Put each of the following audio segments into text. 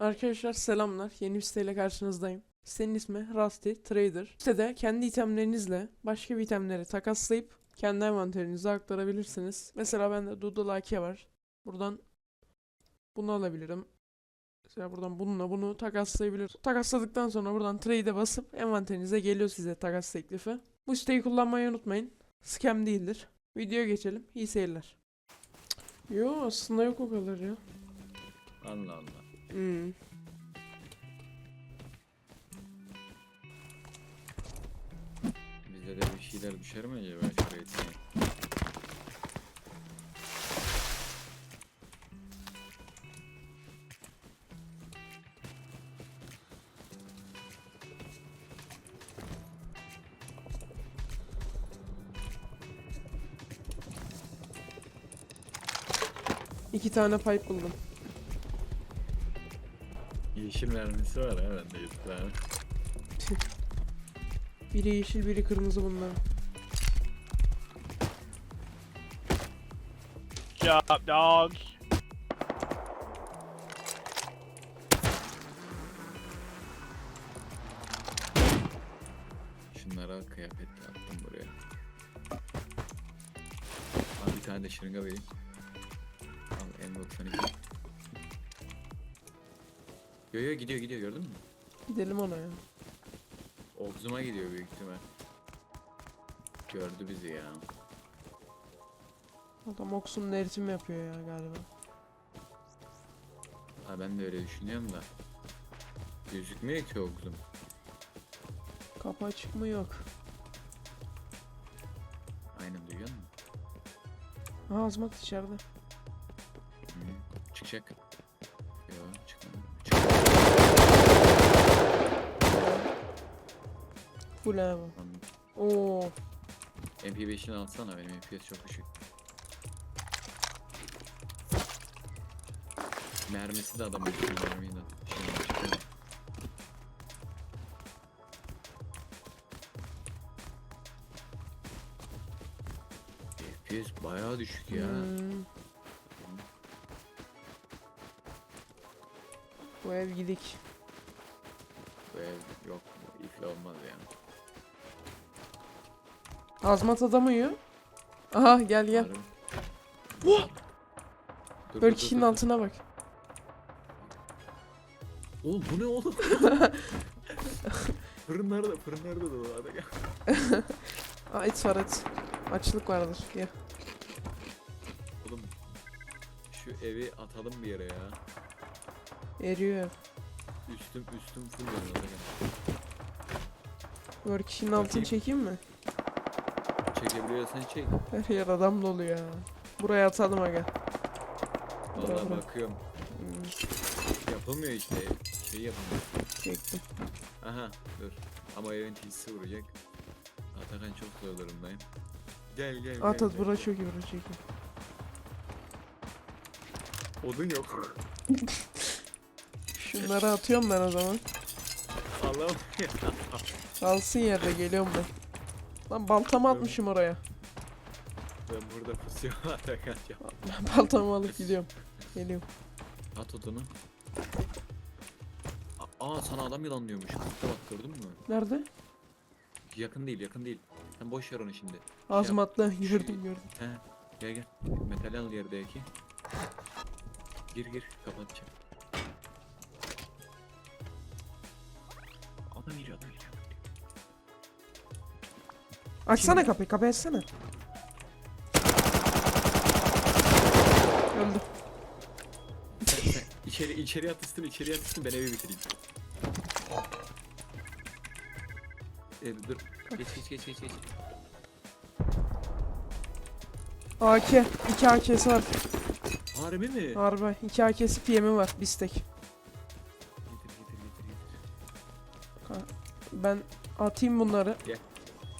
Arkadaşlar selamlar. Yeni bir siteyle karşınızdayım. Sitenin ismi Rusty Trader. Sitede kendi itemlerinizle başka bir itemleri takaslayıp kendi envanterinize aktarabilirsiniz. Mesela bende Doodle AK var. Buradan bunu alabilirim. Mesela buradan bununla bunu takaslayabilir. Takasladıktan sonra buradan trade'e basıp envanterinize geliyor size takas teklifi. Bu siteyi kullanmayı unutmayın. Scam değildir. Videoya geçelim. İyi seyirler. Yo aslında yok o kadar ya. Allah Allah. Hmm. Bize de bir şeyler düşer mi acaba şuraya? İki tane pipe buldum. Yeşil mermisi var ha bende tane. Biri yeşil biri kırmızı bunlar. Job, dogs. Şunlara kıyafet attım buraya. Al bir tane de şırınga vereyim. Al M92. Yo yo gidiyor gidiyor gördün mü? Gidelim ona ya. Omzuma gidiyor büyük ihtimal. Gördü bizi ya. Adam Oksun'un eritim yapıyor ya galiba. Ha ben de öyle düşünüyorum da. Gözükmüyor ki omzum. Kapı açık mı yok. Aynen duyuyor musun? Aha azmat içeride. Hı. Çıkacak. Full abi. Oo. MP5'ini alsana benim FPS çok düşük. Mermisi de adamın üstünde mermiyi de. Şimdi çıkıyor. FPS bayağı düşük ya. Hmm. Bu ev gidik. Bu ev yok ifle olmaz yani. Azmat adam uyuyor. Aha gel gel. Oh! Dur, Böyle dur, kişinin dur, dur. altına bak. Oğlum bu ne oğlum? fırınlarda fırınlarda da var. Hadi gel. Aa et var et. Açlık vardır. Gel. Oğlum şu evi atalım bir yere ya. Eriyor. Üstüm üstüm full yanıyor. Böyle kişinin altını Bakayım. çekeyim mi? Çekebiliyorsan çek. Her yer adam dolu ya. Buraya atalım aga. Vallahi Bravo. bakıyorum. Hmm, Yapılmıyor işte. Şey yapılmıyor. çektim. Aha dur. Ama evin tilsi vuracak. Atakan çok zor durumdayım. Gel gel At gel. at gel. bura çok iyi bura çok iyi. Odun yok. Şunları atıyorum ben o zaman. Allah'ım ya. Kalsın yerde geliyorum ben. Lan baltamı atmışım oraya. Ben burada pusuyorum ya. Ben baltamı alıp gidiyorum. Geliyorum. At odunu. Aa sana adam yılanlıyormuş. Kırkta bak gördün mü? Nerede? Yakın değil yakın değil. Sen boş ver onu şimdi. Azmatlı. Gördüm gördüm. He gel gel. Metal al yerdeki. Gir gir kapatacağım. Adam geliyor adam geliyor. Açsana kapıyı. Kapıyı açsana. Öldü. İçeri içeri atıştın içeri atıştın ben evi bitireyim. Ee, dur geç geç geç geç geç. AK. 2 AK'si var. Harbi mi? Harbi. 2 AK'si PM'i var. Bistek. Getir getir getir getir. Ben atayım bunları. Gel,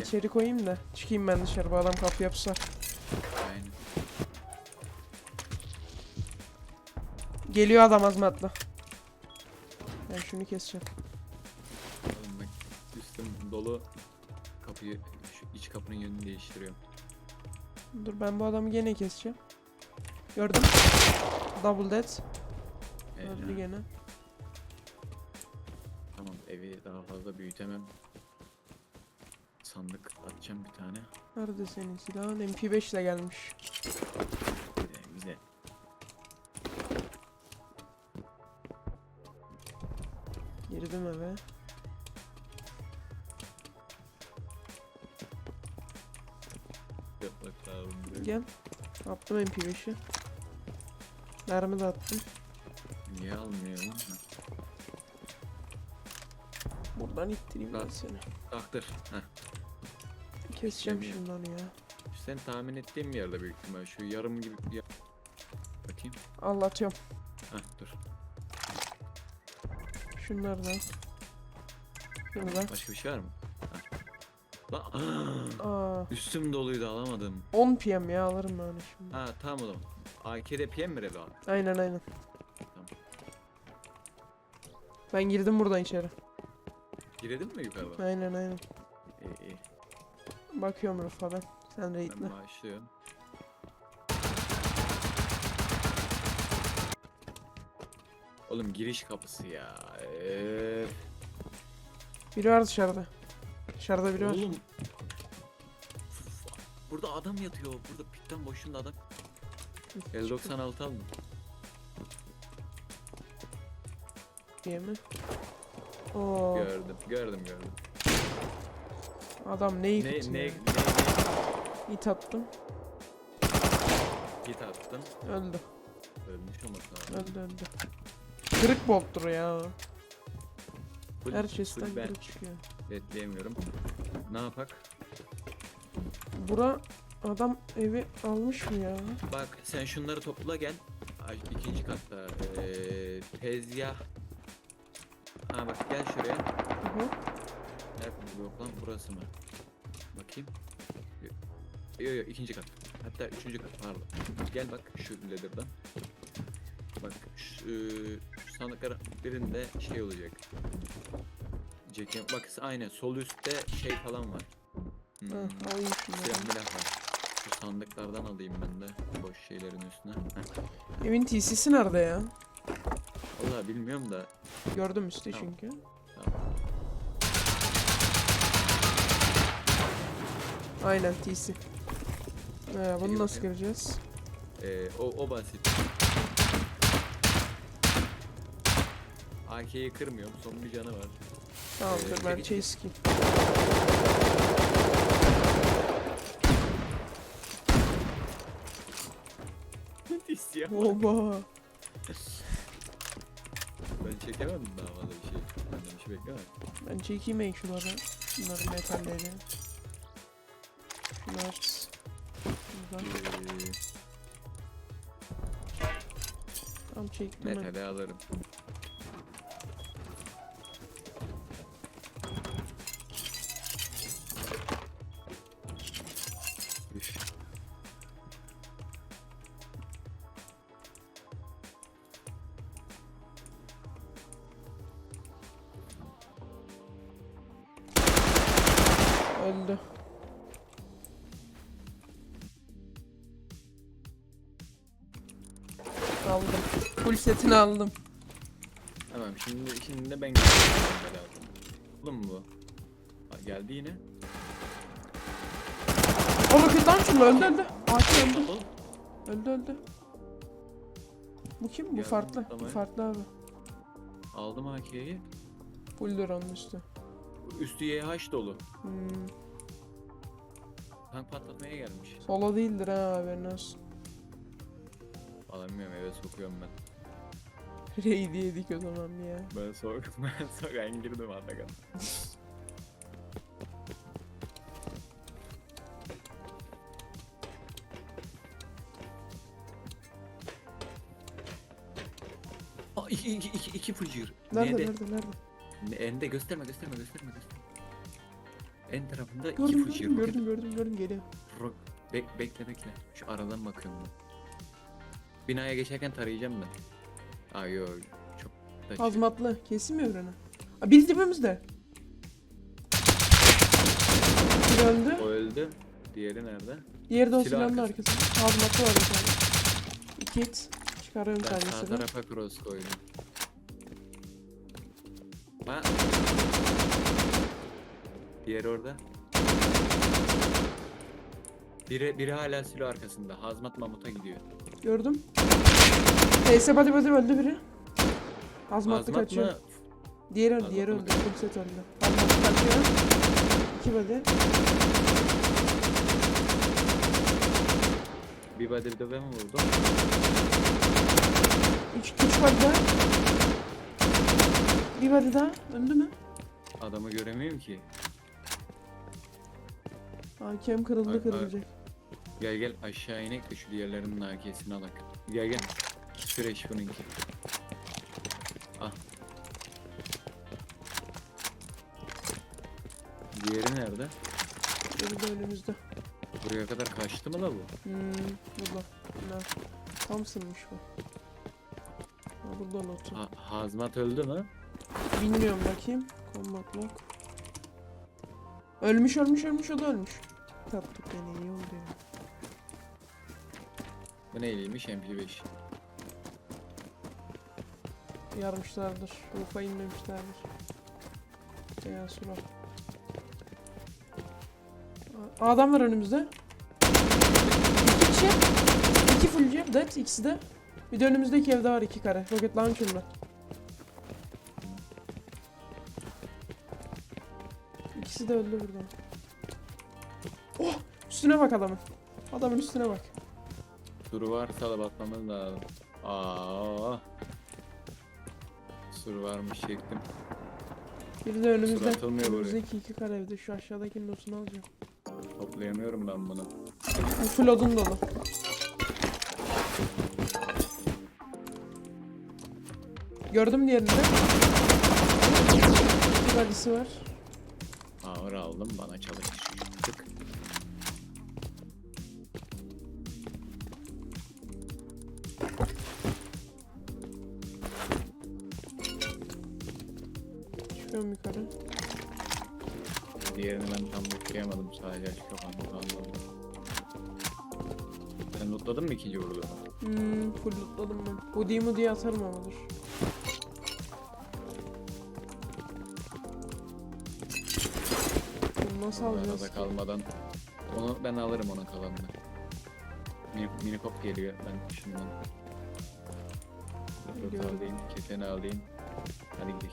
İçeri koyayım da. Çıkayım ben dışarı. Bu adam kapı yapsa. Aynen. Geliyor adam azmatla. Ben şunu keseceğim. Oğlum bak üstüm dolu kapıyı şu iç kapının yönünü değiştiriyorum. Dur ben bu adamı gene keseceğim. Gördüm. Double dead. Öldü gene. Evi daha fazla büyütemem. Sandık atacağım bir tane. Nerede senin silahın? MP5 ile gelmiş. Güzel, güzel. Girdim eve. Gel. Attım MP5'i. Mermi de attım. Niye almıyor lan? Buradan ittireyim ben seni. Taktır. Heh. Keseceğim şimdi onu ya. Sen tahmin ettiğim yerde büyük ihtimal. Şu yarım gibi bir yer. Bakayım. Allah atıyorum. Heh dur. Şunları da. Şunu da. Başka bir şey var mı? Heh. Lan Aa, üstüm doluydu alamadım. 10 PM ya alırım ben onu şimdi. Ha tamam o zaman. AK'de PM mi Relo? Aynen aynen. Tamam. Ben girdim buradan içeri. Giredin mi yukarıdan? Aynen aynen. Bakıyorum Rıfa ben. Sen raidle. Ben başlıyorum. Oğlum giriş kapısı ya. Eee. Biri var dışarıda. Dışarıda biri var. Oğlum. Burada adam yatıyor. Burada pitten boşluğunda adam. L96 aldım. Diye mi? Oo, Gördüm. Gördüm gördüm. Adam ne Ne ne ya. ne İt attım. Git attın. Öldü. Ölmüş olması lazım. Öldü öldü. Kırık bolttur ya. Full- Her chest'ten ben kırık çıkıyor. bekleyemiyorum. Ne yapak? Bura adam evi almış mı ya? Bak sen şunları topla gel. Ay, ikinci katta. Ee, tezgah. Ha bak gel şuraya. Hı hı. Nerede yok lan burası mı? Bakayım. Yok yok ikinci kat. Hatta üçüncü kat pardon. Gel bak şu leather'dan. Bak şu, şu sandıkların birinde şey olacak. Cekem. Bak aynen sol üstte şey falan var. Hmm, silah milah var. Şu sandıklardan alayım ben de boş şeylerin üstüne. Heh. Evin TC'si nerede ya? Vallahi bilmiyorum da Gördüm üstte Tamam. çünkü. Aynen TC. Ee, bunu nasıl göreceğiz? Ee, o, o basit. AK'yi kırmıyorum. Son bir canı var. Tamam Ee, ben chase. İsyan. Oba. Ben çekemedim daha fazla bir şey. Benden bir şey beklemem. Ben çekeyim şunları. Şunları metalleri. Şunlar. Buradan. Ee, Tam çektim ben. metali alırım. Setini aldım. Tamam şimdi şimdi de ben lazım. Oğlum mu bu? Ha, geldi yine. O roketten şunu öldü öldü. Ağaç öldü. Oğlum, Öldü öldü. Bu kim? Bu Geldim, farklı. Bu tamam. farklı abi. Aldım AK'yi. Full onun üstü. Üstü YH dolu. Hmm. Tank patlatmaya gelmiş. Solo değildir ha haberin olsun. Alamıyorum eve sokuyorum ben. Raid yedik o zaman ya. Ben sok, ben sokan girdim Atakan. Aa, iki, iki, iki, iki fıcır. Nerede Nerede? nerede nerede? Ne- Ende gösterme gösterme gösterme gösterme. En tarafında iki Gördüm fıcır. gördüm gördüm gördüm gördüm geliyor. Bek, bekle bekle. Şu aradan bakıyorum ben. Binaya geçerken tarayacağım ben. Aa yo çok da şey- Hazmatlı. Kesin mi evreni? Aa, bir dibimizde. Bir öldü. O öldü. Diğeri nerede? Diğeri de o Silah silahın arkası. arkasında. Hazmatlı var bir tane. İki hit. Çıkarıyorum Ben sağ tanesini. tarafa cross koydum. Ha. Diğeri orada. Biri, biri hala silo arkasında. Hazmat Mamut'a gidiyor. Gördüm. Neyse hadi hadi öldü biri. Hazmatlı Hazmat kaçıyor. mı? Diğeri öldü, Hazmat diğeri mı? öldü. Full set öldü. Hazmatlı kaçıyor. İki body. Bir body bir de ben mi vurdum? Üç, üç body daha. Bir body daha. Öldü mü? Adamı göremiyorum ki. Hakem kırıldı Ay- ay- kırılacak. Gel gel aşağı inek de şu diğerlerinin nakiyesini alak. Gel gel. Süreç bununki. Ah. Diğeri nerede? Biri de önümüzde. Buraya kadar kaçtı mı la bu? Hmm, burada. Ne? Thompson'mış bu. Ha, burada notu. Ha, hazmat öldü mü? Bilmiyorum bakayım. Combat log. Ölmüş ölmüş ölmüş o da ölmüş. Tatlı beni iyi oldu ya. Bu neyliymiş MP5? Yarmışlardır. Rufa inmemişlerdir. Veya sura. Adam var önümüzde. İki kişi. İki full cep. Dead ikisi de. Bir de önümüzdeki evde var iki kare. Rocket launcher'la. İkisi de öldü burada. Oh! Üstüne bak adamın. Adamın üstüne bak. Suru varsa da lazım. Aa. Suru varmış çektim. Biri de önümüzde. atılmıyor buraya. Önümüzdeki iki kare evde. Şu aşağıdaki notunu alacağım. Toplayamıyorum ben bunu. Bu full odun dolu. Gördüm diğerini de. Bir var. Ağır aldım bana çalış. Çıkıyorum yukarı. Diğerini ben tam lootlayamadım sadece açık kafamda kaldı. Sen lootladın mı ikinci vurduğunu? Hmm, full lootladım ben. Hoodie mu diye atarım ama dur. Bunu nasıl alacağız Arada ki? kalmadan. Onu ben alırım ona kalanını. Mini, mini pop geliyor ben şundan. Röport Gördüm. alayım, keteni alayım. Hadi gidelim.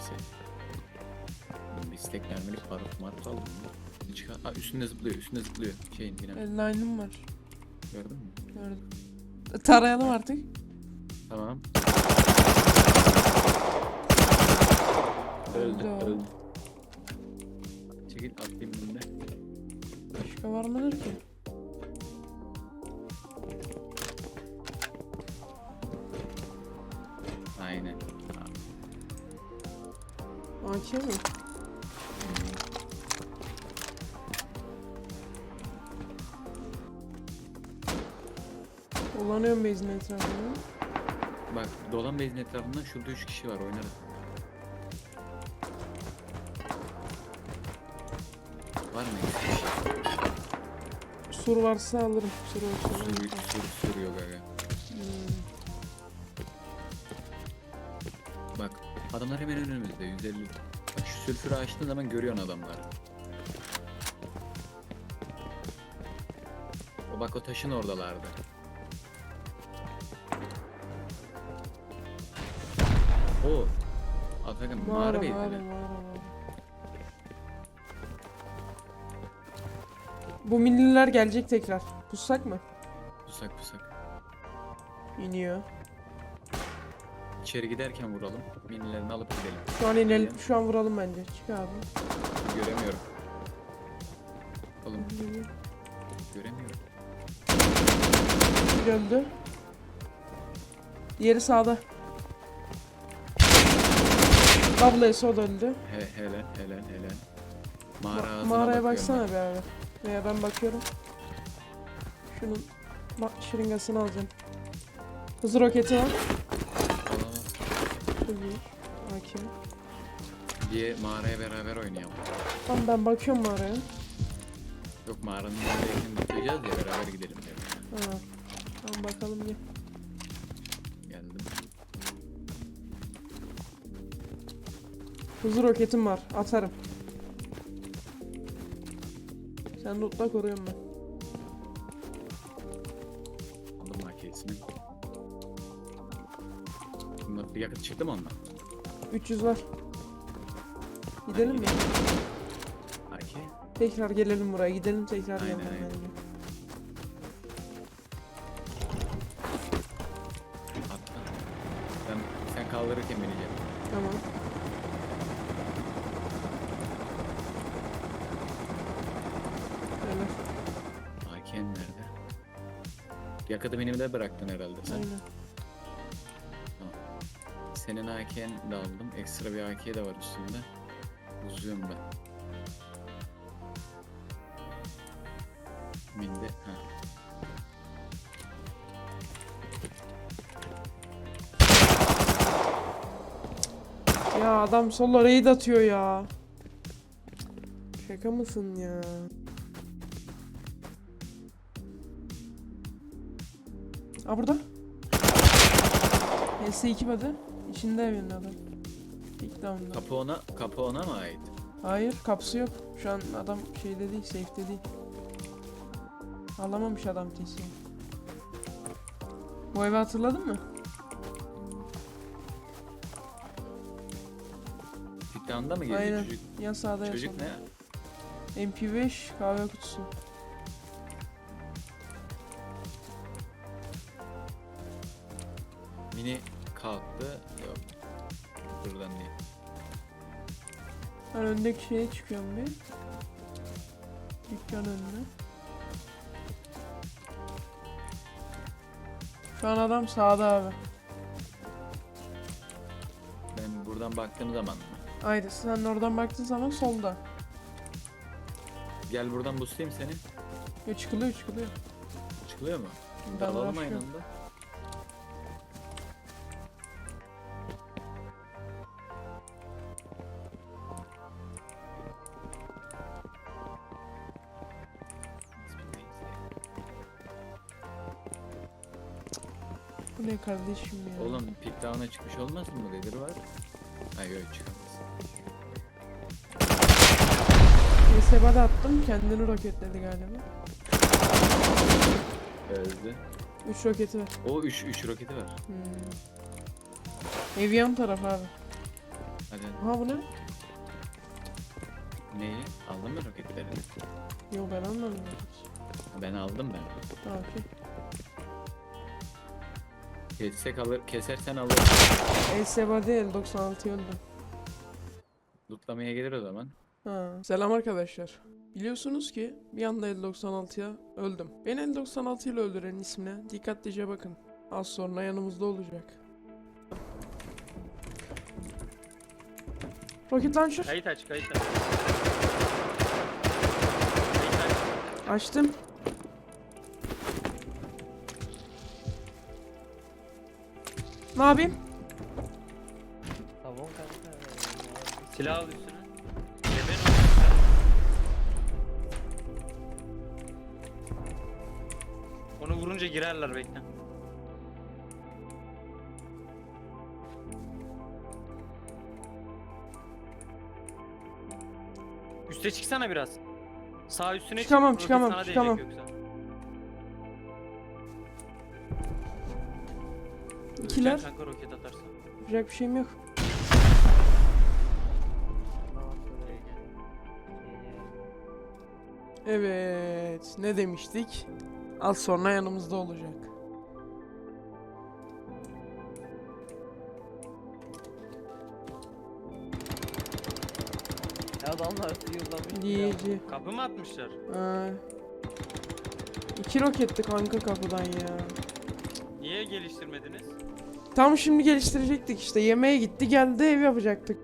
Silerse. Oğlum istek mermili parık mark aldım mı? Çıkar. Aa, üstünde zıplıyor, üstünde zıplıyor. Şeyin yine. Elline'ım var. Gördün mü? Gördüm. Tarayalım artık. Tamam. Öldü öldü. Çekil atlayayım önüne. Başka var mıdır ki? AK mi? Dolanıyorum base'in etrafında. Bak dolan bezin etrafından şurada 3 kişi var oynarız. Var mı şey? Sur varsa alırım. Sur Sur, alırım. sur, sur yok aga. Hmm. Adamlar hemen önümüzde 150. Bak şu sülfürü açtığın zaman görüyorsun adamları. O bak o taşın oradalardı. O. Atakan Mağara, mağara. Bu milliler gelecek tekrar. Pussak mı? Pusak pusak. İniyor. İçeri giderken vuralım. Minilerini alıp gidelim. Şu an inelim. Şu an vuralım bence. Çık abi. Göremiyorum. Oğlum göremiyorum. Bir öldü. Diğeri sağda. Double S o da öldü. He, helal helal helal. Mağara Ma- mağaraya baksana ben. bir abi. Veya ben bakıyorum. Şunun bak şırıngasını alacağım. Hızlı roketi var. Çok iyi. Hakim. Diye mağaraya beraber oynayalım. Tamam ben bakıyorum oraya. Yok mağaranın yakın tutacağız ya beraber gidelim diyorum. Ha. Tamam bakalım gel. Geldim. Hızlı roketim var. Atarım. Sen lootla koruyorum ben. Çıktı mı ondan? 300 var. Gidelim mi? AK. Tekrar gelelim buraya. Gidelim tekrar Aynen, gelelim. aynen. bence. Atla. Ben, sen kaldırırken bineceğim. Tamam. Öyle. AK'n nerede? Yakıtı benim de bıraktın herhalde sen. Aynen. Senin AK'n de aldım. Ekstra bir AK de var üstünde. Uzuyorum ben. Minde. Ha. Ya adam solo raid atıyor ya. Şaka mısın ya? Aa burada. S2 body. İçinde evinde adam. İlk down'da. Kapı ona, kapı ona mı ait? Hayır kapısı yok. Şu an adam şeyde değil, safe'de değil. Alamamış adam TC'yi. Bu evi hatırladın mı? Dükkanında mı geziyor Aynen. çocuk? Ya sağda ya Çocuk solda. ne? MP5 kahve kutusu. Buradan değil. Ben öndeki şeye çıkıyorum bir. Dükkan önüne. Şu an adam sağda abi. Ben buradan baktığım zaman mı? Haydi sen oradan baktığın zaman solda. Gel buradan boostlayayım seni. Ya çıkılıyor çıkılıyor. Çıkılıyor mu? Ben Alalım aynı anda. Bu ne kardeşim ya. Oğlum pick down'a çıkmış olmaz mı? Nedir var? Hayır yok çıkamaz. Seba da attım kendini roketledi galiba. Öldü. 3 roketi var. O 3 3 roketi var. Hmm. Ev yan taraf abi. Hadi. Aha bu ne? Neyi? Aldın mı roketleri? Yo ben anlamadım. Ben aldım ben. Ha okey. Kessek alır, kesersen alır. El Seba değil 96 öldü. Lootlamaya gelir o zaman. Ha. Selam arkadaşlar. Biliyorsunuz ki bir anda 96'ya öldüm. Beni 56 ile öldüren ismine dikkatlice bakın. Az sonra yanımızda olacak. Rocket Launcher Kayıt aç kayıt aç. Kayıt aç. açtım. Ne yapayım? Tamam kanka. Silah al üstüne. Cebin Onu vurunca girerler bekle. Üste çıksana biraz. Sağ üstüne Çıkamam, çık. roket çıkamam, sana değecek çıkamam. yoksa. Öleceksin Kanka roket atarsan. Yapacak bir şeyim yok. Evet. Ne demiştik? Az sonra yanımızda olacak. Adamlar yıllamış. Diyici. Kapı mı atmışlar? Aa. İki roketti kanka kapıdan ya. Niye geliştirmediniz? Tam şimdi geliştirecektik işte. Yemeğe gitti geldi ev yapacaktık.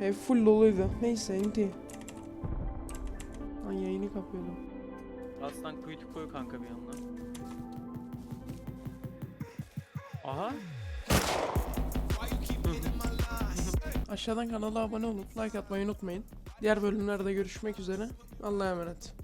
Ev full doluydu. Neyse enti. Lan yayını kapıyordum. Aslan kuytu koy kanka bir yandan. Aha. Aşağıdan kanala abone olup like atmayı unutmayın. Diğer bölümlerde görüşmek üzere. Allah'a emanet.